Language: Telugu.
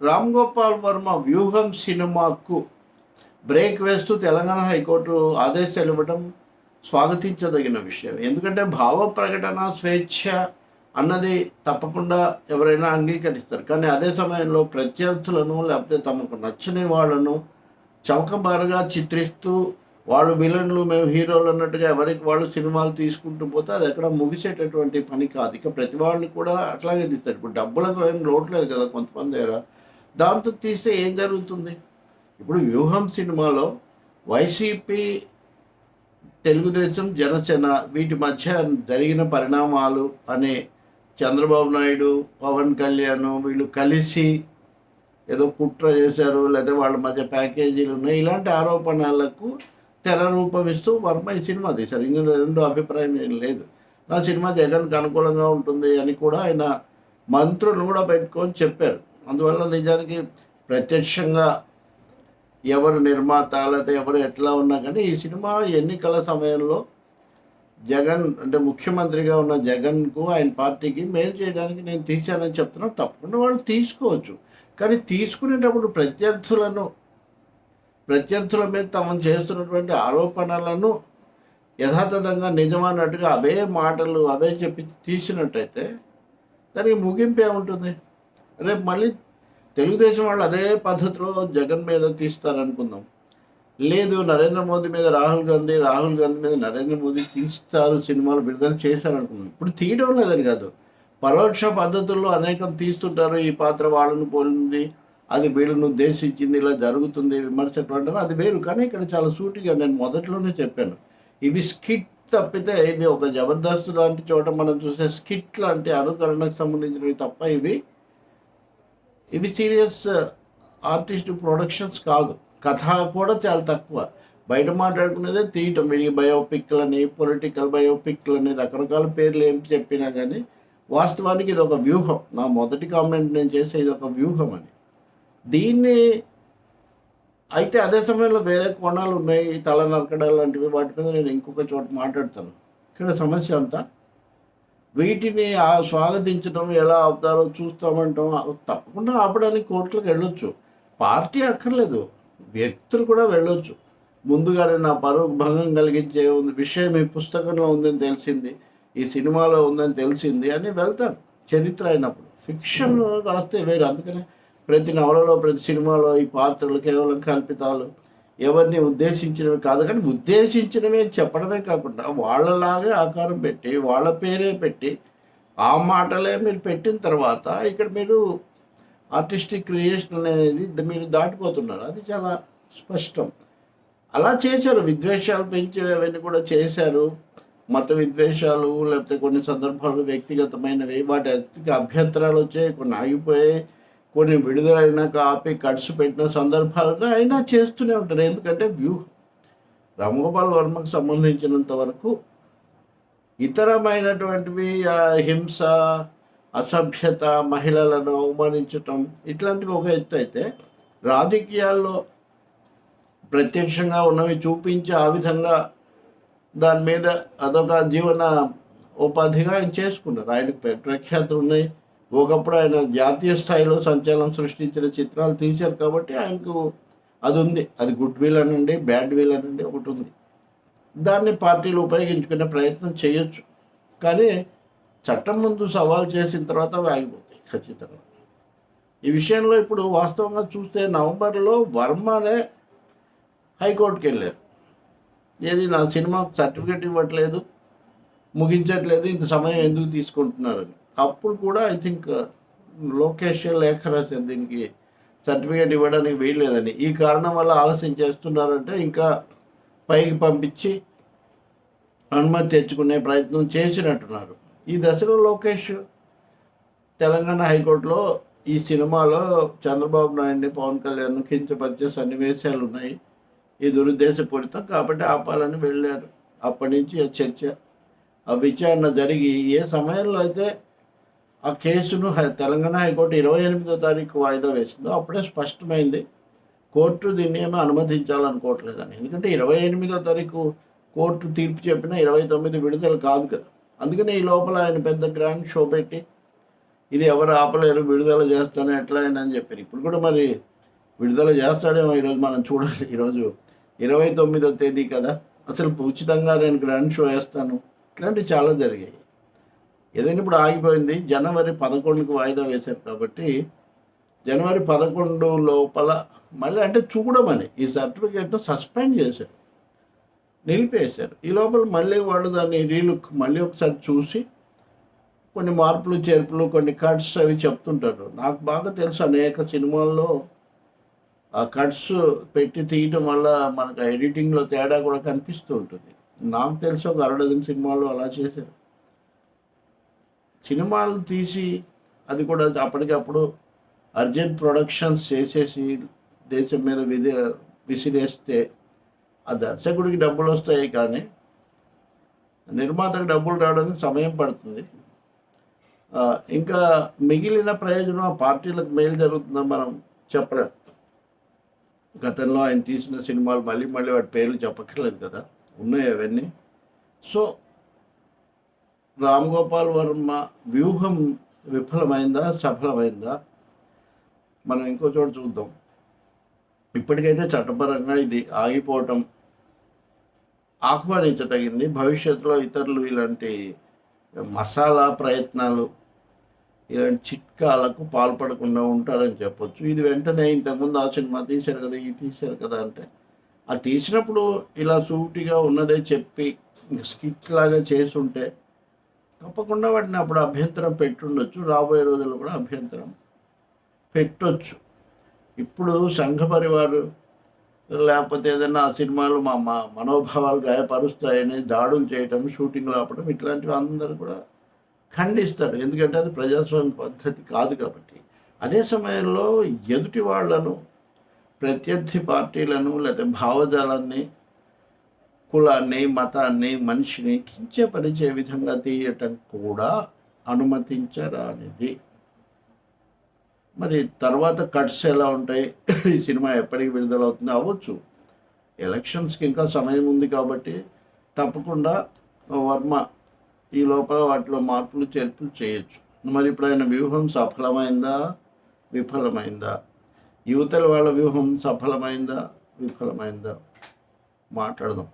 రామ్ గోపాల్ వర్మ వ్యూహం సినిమాకు బ్రేక్ వేస్తూ తెలంగాణ హైకోర్టు ఆదేశాలు ఇవ్వడం స్వాగతించదగిన విషయం. ఎందుకంటే భావ ప్రకటన స్వేచ్ఛ అన్నది తప్పకుండా ఎవరైనా అంగీకరిస్తారు. కానీ అదే సమయంలో ప్రత్యర్థులను లేకపోతే తమకు నచ్చని వాళ్ళను చౌకబారుగా చిత్రిస్తూ వాళ్ళు విలన్లు మేము హీరోలు అన్నట్టుగా ఎవరికి వాళ్ళు సినిమాలు తీసుకుంటూ పోతే అది ఎక్కడ ముగిసేటటువంటి పని కాదు. ఇక ప్రతి వాళ్ళని కూడా అట్లాగే తీస్తారు. ఇప్పుడు డబ్బులకు ఏం లోట్లేదు కదా కొంతమంది దగ్గర దాంతో తీస్తే ఏం జరుగుతుంది? ఇప్పుడు వ్యూహం సినిమాలో వైసీపీ తెలుగుదేశం జనసేన వీటి మధ్య జరిగిన పరిణామాలు అనే చంద్రబాబు నాయుడు పవన్ కళ్యాణ్ వీళ్ళు కలిసి ఏదో కుట్ర చేశారు లేదా వాళ్ళ మధ్య ప్యాకేజీలు ఉన్నాయి. ఇలాంటి ఆరోపణలకు తెర రూపమిస్తూ వర్మ ఈ సినిమా తీశారు. ఇందులో రెండు అభిప్రాయం ఏం లేదు. నా సినిమా జగన్కి అనుకూలంగా ఉంటుంది అని కూడా ఆయన మంత్రులు కూడా పెట్టుకొని చెప్పారు. అందువల్ల నిజానికి ప్రత్యక్షంగా ఎవరు నిర్మాత లేకపోతే ఎవరు ఎట్లా ఉన్నా కానీ ఈ సినిమా ఎన్నికల సమయంలో జగన్ అంటే ముఖ్యమంత్రిగా ఉన్న జగన్కు ఆయన పార్టీకి మేలు చేయడానికి నేను తీశానని చెప్తున్నాను తప్పకుండా వాళ్ళు తీసుకోవచ్చు. కానీ తీసుకునేటప్పుడు ప్రత్యర్థులను ప్రత్యర్థుల మీద తమను చేస్తున్నటువంటి ఆరోపణలను యథాతథంగా నిజమన్నట్టుగా అవే మాటలు అవే చెప్పి తీసినట్టయితే దానికి ముగింపు ఏముంటుంది? రేపు మళ్ళీ తెలుగుదేశం వాళ్ళు అదే పద్ధతిలో జగన్ మీద తీస్తారనుకుందాం. లేదు నరేంద్ర మోదీ మీద రాహుల్ గాంధీ రాహుల్ గాంధీ మీద నరేంద్ర మోదీ తీస్తారు సినిమాలు విడుదల చేశారనుకుందాం. ఇప్పుడు తీయడం లేదని కాదు. పరోక్ష పద్ధతుల్లో అనేకం తీస్తుంటారు. ఈ పాత్ర వాళ్ళను పోలింది అది వీళ్ళను ఉద్దేశించింది ఇలా జరుగుతుంది విమర్శలు అంటారు. అది వేరు. కానీ ఇక్కడ చాలా సూటిగా నేను మొదట్లోనే చెప్పాను. ఇవి స్కిట్ తప్పితే ఇవి ఒక జబర్దస్త్ లాంటి చోట మనం చూసే స్కిట్ లాంటి అనుకరణకు సంబంధించినవి తప్ప ఇవి ఇవి సీరియస్ ఆర్టిస్ట్ ప్రొడక్షన్స్ కాదు. కథ కూడా చాలా తక్కువ. బయట మాట్లాడుకునేదే తీయటం. వీడికి బయోపిక్లని పొలిటికల్ బయోపిక్లని రకరకాల పేర్లు ఏం చెప్పినా కానీ వాస్తవానికి ఇది ఒక వ్యూహం. నా మొదటి కామెంట్ నేను చేసే ఇది ఒక వ్యూహం అని దీన్ని అయితే అదే సమయంలో వేరే కోణాలు ఉన్నాయి తల నరకడాలు లాంటివి. వాటి మీద నేను ఇంకొక చోట మాట్లాడతాను. ఇక్కడ సమస్య అంతా వీటిని ఆ స్వాగతించడం ఎలా అవుతారో చూస్తామంటాం. తప్పకుండా ఆపడానికి కోర్టులకు వెళ్ళొచ్చు. పార్టీ అక్కర్లేదు. వ్యక్తులు కూడా వెళ్ళొచ్చు. ముందుగానే నా పరువు భంగం కలిగించే ఉంది. విషయం ఈ పుస్తకంలో ఉందని తెలిసింది. ఈ సినిమాలో ఉందని తెలిసింది అని వెళ్తారు చరిత్ర అయినప్పుడు. ఫిక్షన్ రాస్తే వేరు. అందుకనే ప్రతి నవలలో ప్రతి సినిమాలో ఈ పాత్రలు కేవలం కల్పితాలు. ఎవరిని ఉద్దేశించినవి కాదు కానీ ఉద్దేశించినవి అని చెప్పడమే కాకుండా వాళ్ళలాగే ఆకారం పెట్టి వాళ్ళ పేరే పెట్టి ఆ మాటలే మీరు పెట్టిన తర్వాత ఇక్కడ మీరు ఆర్టిస్టిక్ క్రియేషన్ అనేది మీరు దాటిపోతున్నారు. అది చాలా స్పష్టం. అలా చేశారు. విద్వేషాలు పెంచి అవన్నీ కూడా చేశారు. మత విద్వేషాలు లేకపోతే కొన్ని సందర్భాలు వ్యక్తిగతమైనవి వాటి అభ్యంతరాలు వచ్చాయి కొన్ని ఆగిపోయాయి. కొన్ని విడుదలైనాక ఆపి కట్స్ పెట్టిన సందర్భాలను అయినా చేస్తూనే ఉంటారు. ఎందుకంటే వ్యూహం. రామగోపాల్ వర్మకు సంబంధించినంత వరకు ఇతరమైనటువంటివి హింస అసభ్యత మహిళలను అవమానించటం ఇట్లాంటివి ఒక ఎత్తు అయితే రాజకీయాల్లో ప్రత్యక్షంగా ఉన్నవి చూపించి ఆ విధంగా దాని మీద అదొక జీవన ఉపాధిగా ఆయన చేసుకున్నారు. ఆయనకు ప్రఖ్యాతులు ఉన్నాయి. ఒకప్పుడు ఆయన జాతీయ స్థాయిలో సంచలనం సృష్టించిన చిత్రాలు తీశారు కాబట్టి ఆయనకు అది ఉంది. అది గుడ్ విల్ అనండి బ్యాడ్ విల్ అనండి ఒకటి ఉంది. దాన్ని పార్టీలు ఉపయోగించుకునే ప్రయత్నం చేయొచ్చు. కానీ చట్టం ముందు సవాల్ చేసిన తర్వాత అవి ఆగిపోతాయి ఖచ్చితంగా. ఈ విషయంలో ఇప్పుడు వాస్తవంగా చూస్తే నవంబర్లో వర్మనే హైకోర్టుకి వెళ్ళారు. ఏది నా సినిమాకు సర్టిఫికేట్ ఇవ్వట్లేదు ముగించట్లేదు ఇంత సమయం ఎందుకు తీసుకుంటున్నారని. అప్పుడు కూడా ఐ థింక్ uh, లోకేష్ లేఖ రాశారు దీనికి సర్టిఫికేట్ ఇవ్వడానికి వేయలేదని ఈ కారణం వల్ల ఆలస్యం చేస్తున్నారంటే ఇంకా పైకి పంపించి అనుమతి తెచ్చుకునే ప్రయత్నం చేసినట్టున్నారు. ఈ దశలో లోకేష్ తెలంగాణ హైకోర్టులో ఈ సినిమాలో చంద్రబాబు నాయుడిని పవన్ కళ్యాణ్ కించపరిచే సన్నివేశాలు ఉన్నాయి. ఈ దురుద్దేశపూరితం కాబట్టి ఆపాలని వెళ్ళారు. అప్పటి నుంచి ఆ చర్చ ఆ విచారణ జరిగి ఏ సమయంలో అయితే ఆ కేసును హై- తెలంగాణ హైకోర్టు ఇరవై ఎనిమిదో తారీఖు వాయిదా వేసిందో అప్పుడే స్పష్టమైంది. కోర్టు దీన్ని ఏమీ అనుమతించాలనుకోవట్లేదని. ఎందుకంటే ఇరవై ఎనిమిదో తారీఖు కోర్టు తీర్పు చెప్పిన ఇరవై తొమ్మిది విడుదల కాదు కదా. అందుకని ఈ లోపల ఆయన పెద్ద గ్రాండ్ షో పెట్టి ఇది ఎవరు ఆపలేరు విడుదల చేస్తాను ఎట్లా అని చెప్పారు. ఇప్పుడు కూడా మరి విడుదల చేస్తాడేమో ఈరోజు మనం చూడాలి. ఈరోజు ఇరవై తొమ్మిదో తేదీ కదా. అసలు ఉచితంగా నేను గ్రాండ్ షో వేస్తాను. ఇట్లాంటివి చాలా జరిగాయి. ఏదైనా ఇప్పుడు ఆగిపోయింది. జనవరి పదకొండుకి వాయిదా వేశారు కాబట్టి జనవరి పదకొండు లోపల మళ్ళీ అంటే చూడమని ఈ సర్టిఫికేట్ను సస్పెండ్ చేశారు. నిలిపేశారు. ఈ లోపల మళ్ళీ వాళ్ళు దాన్ని రీలుక్ మళ్ళీ ఒకసారి చూసి కొన్ని మార్పులు చేర్పులు కొన్ని కట్స్ అవి చెప్తుంటారు. నాకు బాగా తెలుసు అనేక సినిమాల్లో ఆ కట్స్ పెట్టి తీయటం వల్ల మనకు ఎడిటింగ్లో తేడా కూడా కనిపిస్తూ ఉంటుంది. నాకు తెలిసి ఒక అరడజన్ సినిమాల్లో అలా చేశారు. సినిమాలు తీసి అది కూడా అప్పటికప్పుడు అర్జెంట్ ప్రొడక్షన్స్ చేసేసి దేశం మీద విధి విసిరేస్తే ఆ దర్శకుడికి డబ్బులు వస్తాయి కానీ నిర్మాతకు డబ్బులు రావడానికి సమయం పడుతుంది. ఇంకా మిగిలిన ప్రయోజనం ఆ పార్టీలకు మేలు జరుగుతుందో మనం చెప్పలేం. గతంలో ఆయన తీసిన సినిమాలు మళ్ళీ మళ్ళీ వాటి పేర్లు చెప్పక్కర్లేదు కదా. ఉన్నాయి అవన్నీ. సో రామ్ గోపాల్ వర్మ వ్యూహం విఫలమైందా సఫలమైందా? మనం ఇంకో చోట చూద్దాం. ఇప్పటికైతే చట్టపరంగా ఇది ఆగిపోవటం ఆహ్వానించదగింది. భవిష్యత్తులో ఇతరులు ఇలాంటి మసాలా ప్రయత్నాలు ఇలాంటి చిట్కాలకు పాల్పడకుండా ఉంటారని చెప్పొచ్చు. ఇది వెంటనే ఇంతకుముందు ఆ సినిమా తీశారు కదా ఇది తీశారు కదా అంటే ఆ తీసినప్పుడు ఇలా సూటిగా ఉన్నదే చెప్పి స్కిట్ లాగా చేసుంటే తప్పకుండా వాటిని అప్పుడు అభ్యంతరం పెట్టుండొచ్చు. రాబోయే రోజుల్లో కూడా అభ్యంతరం పెట్టొచ్చు. ఇప్పుడు సంఘ పరివారు లేకపోతే ఏదైనా ఆ సినిమాలు మా మా మనోభావాలు గాయపరుస్తాయని దాడులు చేయటం షూటింగ్లు ఆపడం ఇట్లాంటివి అందరూ కూడా ఖండిస్తారు. ఎందుకంటే అది ప్రజాస్వామ్య పద్ధతి కాదు కాబట్టి. అదే సమయంలో ఎదుటి వాళ్ళను ప్రత్యర్థి పార్టీలను లేకపోతే భావజాలాన్ని కులాన్ని మతాన్ని మనిషిని కించపరిచే విధంగా తీయటం కూడా అనుమతించరానిది. మరి తర్వాత కట్స్ ఎలా ఉంటాయి? ఈ సినిమా ఎప్పటికి విడుదలవుతుంది అవ్వచ్చు. ఎలక్షన్స్కి ఇంకా సమయం ఉంది కాబట్టి తప్పకుండా వర్మ ఈ లోపల వాటిలో మార్పులు చేర్పులు చేయొచ్చు. మరి ఇప్పుడు ఆయన వ్యూహం సఫలమైందా? విఫలమైందా? యువతల వాళ్ళ వ్యూహం సఫలమైందా? విఫలమైందా? మాట్లాడదాం.